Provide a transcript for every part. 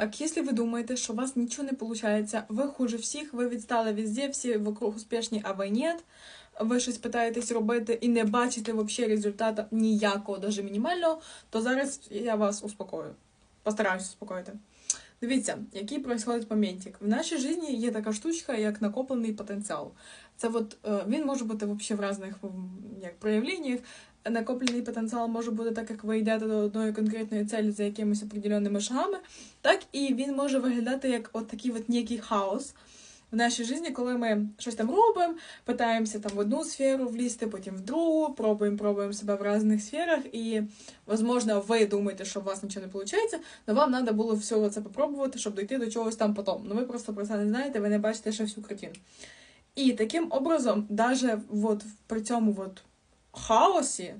Так, если вы думаете, что у вас ничего не получается, ви хуже всіх, ви відстали везде, всі вокруг успішні, а ви нет, ви щось питаєтесь робити і не бачите вообще результату ніякого, навіть мінімального, то зараз я вас успокою. Постараюсь успокоїти. Дивіться, який происходить моментик. В нашій житті є така штучка, як накоплений потенціал. Це от, він може бути вообще в різних як, проявленнях. Накоплений потенціал може бути так, як ви йдете до одної конкретної цілі за якимись определеними шагами, так і він може виглядати як от такий от некий хаос в нашій житті, коли ми щось там робимо, питаємося там в одну сферу влізти, потім в другу, пробуємо, пробуємо себе в різних сферах, і, можливо, ви думаєте, що у вас нічого не виходить, але вам треба було все це попробувати, щоб дійти до чогось там потім. Ну ви просто про це не знаєте, ви не бачите ще всю картину. І таким образом, навіть от при цьому от хаосі,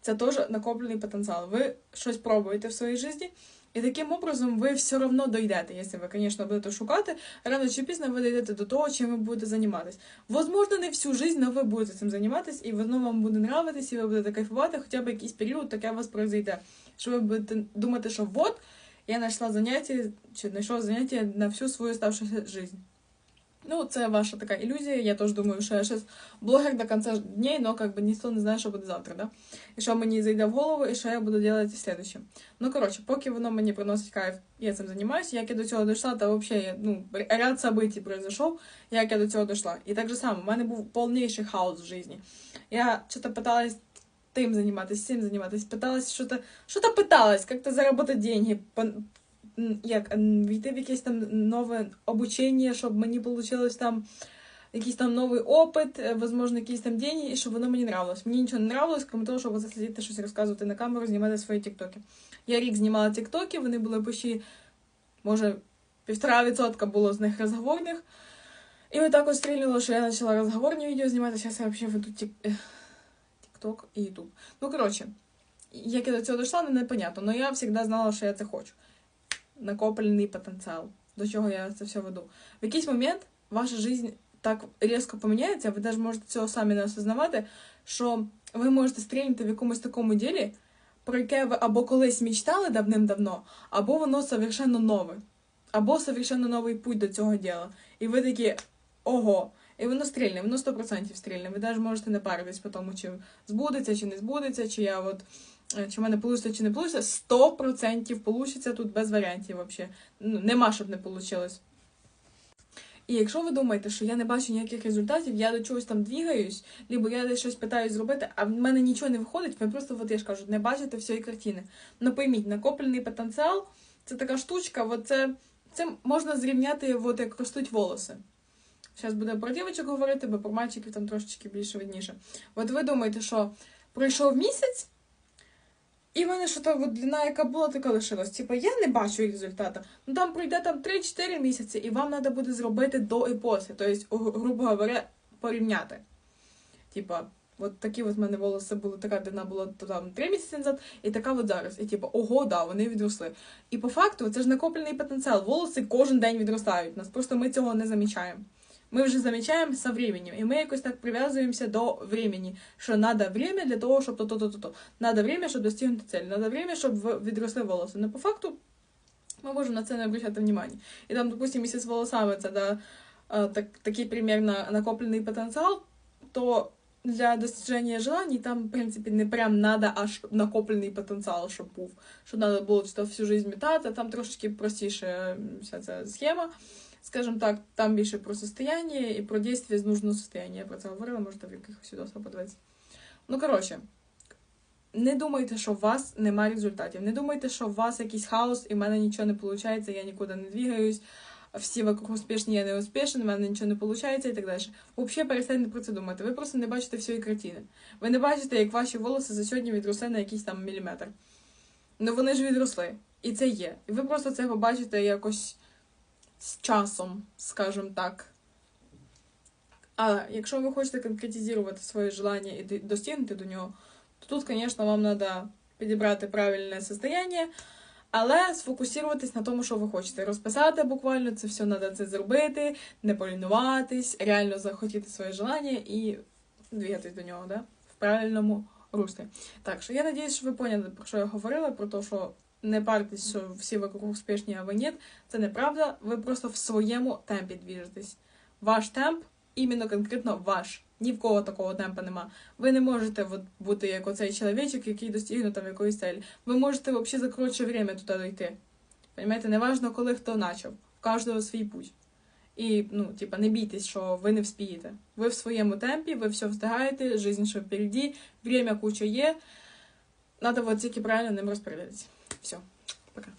це теж накоплений потенціал. Ви щось пробуєте в своїй житті, і таким образом ви все одно дойдете, якщо ви, звісно, будете шукати, рано чи пізно ви дійдете до того, чим ви будете займатися. Возможно, не всю життя, але ви будете цим займатися, і воно вам буде нравитись, і ви будете кайфувати, хоча б якийсь період таке у вас произойде. Що ви будете думати, що от я знайшла заняття, чи знайшов заняття на всю свою оставшуюся життя. Ну, це ваша така ілюзія. Я теж думаю, що я зараз блогер до кінця дней, но как бы ніхто не знає, що буде завтра, да? І що мені зайде в голову, і що я буду робити слідуючим. Ну, коротше, поки воно мені приносить кайф, я цим займаюся. Як я до цього дійшла, то взагалі ну, ряд событий произошов, як я до цього дійшла. І так же само, в мене був повніший хаос в житті. Я щось питалась тим займатися, цим займатися, питалась що-то, що-то питалась, як-то заробити деньги, м, як війти в якесь там нове обучення, щоб мені вийшло там якийсь там новий опит, е, возможно, якісь там деньги, і щоб воно мені нравилось. Мені нічого не нравилось, крім того, щоб сидіти щось розказувати на камеру, знімати свої тіктоки. Я рік знімала тіктоки, вони були почти, може, півтора відсотка було з них розговорних. І отак от стрільнуло, що я почала розговорні відео знімати, зараз я взагалі веду тік... тікток і ютуб. Ну, коротше, як я до цього дійшла, не непонятно, але я завжди знала, що я це хочу накоплений потенціал, до чого я це все веду. В якийсь момент ваша життя так різко поміняється, ви навіть можете цього самі не осознавати, що ви можете стрільнути в якомусь такому ділі, про яке ви або колись мечтали давним-давно, або воно совершенно нове, або совершенно новий путь до цього діла. І ви такі ого. І воно стрільне, воно 100% стрільне. Ви навіть можете не паритись по тому, чи збудеться, чи не збудеться, чи я от чи в мене вийде, чи не вийде, 100% вийде тут без варіантів взагалі. Ну, нема, щоб не вийшло. І якщо ви думаєте, що я не бачу ніяких результатів, я до чогось там двігаюсь, либо я десь щось питаюсь зробити, а в мене нічого не виходить, ви просто, от я ж кажу, не бачите всієї картини. Ну пойміть, накоплений потенціал це така штучка, от це можна зрівняти, от як ростуть волоси. Зараз буде про дівчинок говорити, бо про мальчиків там трошечки більше видніше. От ви думаєте, що пройшов місяць. І в мене що от длина, яка була, така лишилась. Типа я не бачу результату. Ну там пройде там 3-4 місяці, і вам треба буде зробити до і після. Тобто, грубо говоря, порівняти. Типа, от такі от в мене волоси були, така длина була то там 3 місяці назад, і така от зараз. І типу, ого, да, вони відросли. І по факту це ж накоплений потенціал. Волоси кожен день відростають. Нас просто ми цього не замічаємо. Ми вже замічаємо со временем, і ми якось так прив'язуємося до времени, що треба время для того, щоб то-то-то-то. Надо время, щоб достигнути цілі. Надо время, щоб відросли волоси. Но по факту ми можемо на це не обращати внимання. І там, допустим, місяць з волосами це да, так, такий примерно накоплений потенціал, то для достижения желаний там, в принципі, не прям надо аж накоплений потенціал, щоб був. Що треба було всю жизнь метати, там трошечки простіша вся ця схема Скажімо так, там більше про состояння і про дійство з нужного состояння. Я про це говорила, можете в якихось відосах подивитися. Ну, коротше, не думайте, що у вас немає результатів. Не думайте, що у вас якийсь хаос, і в мене нічого не виходить, я нікуди не двигаюсь, всі вокруг успішні, я не успішен, в мене нічого не виходить і так далі. Взагалі перестаньте про це думати. Ви просто не бачите всієї картини. Ви не бачите, як ваші волоси за сьогодні відросли на якийсь там міліметр. Ну вони ж відросли. І це є. І ви просто це побачите якось з часом, скажімо так. А якщо ви хочете конкретизувати своє желання і достигнути до нього, то тут, звісно, вам треба підібрати правильне состояние, але сфокусуватись на тому, що ви хочете. Розписати буквально це все треба це зробити, не полінуватись, реально захотіти своє желання і двигатись до нього, да? в правильному руслі. Так що я сподіваюся, що ви поняли, про що я говорила, про те, що Не партесь, що всі вокруг успішні, а ви ні. Це неправда. Ви просто в своєму темпі двіжитесь. Ваш темп, іменно конкретно ваш. Ні в кого такого темпа нема. Ви не можете от, бути як оцей чоловічок, який достигне там якоїсь цілі. Ви можете взагалі за коротше время туди дойти. Понимаєте, неважно, коли хто почав. В кожного свій путь. І, ну, типа, не бійтесь, що ви не вспієте. Ви в своєму темпі, ви все встигаєте, жизнь ще впереді, время куча є. Надо вот тільки правильно ним розпорядитися. Все, пока.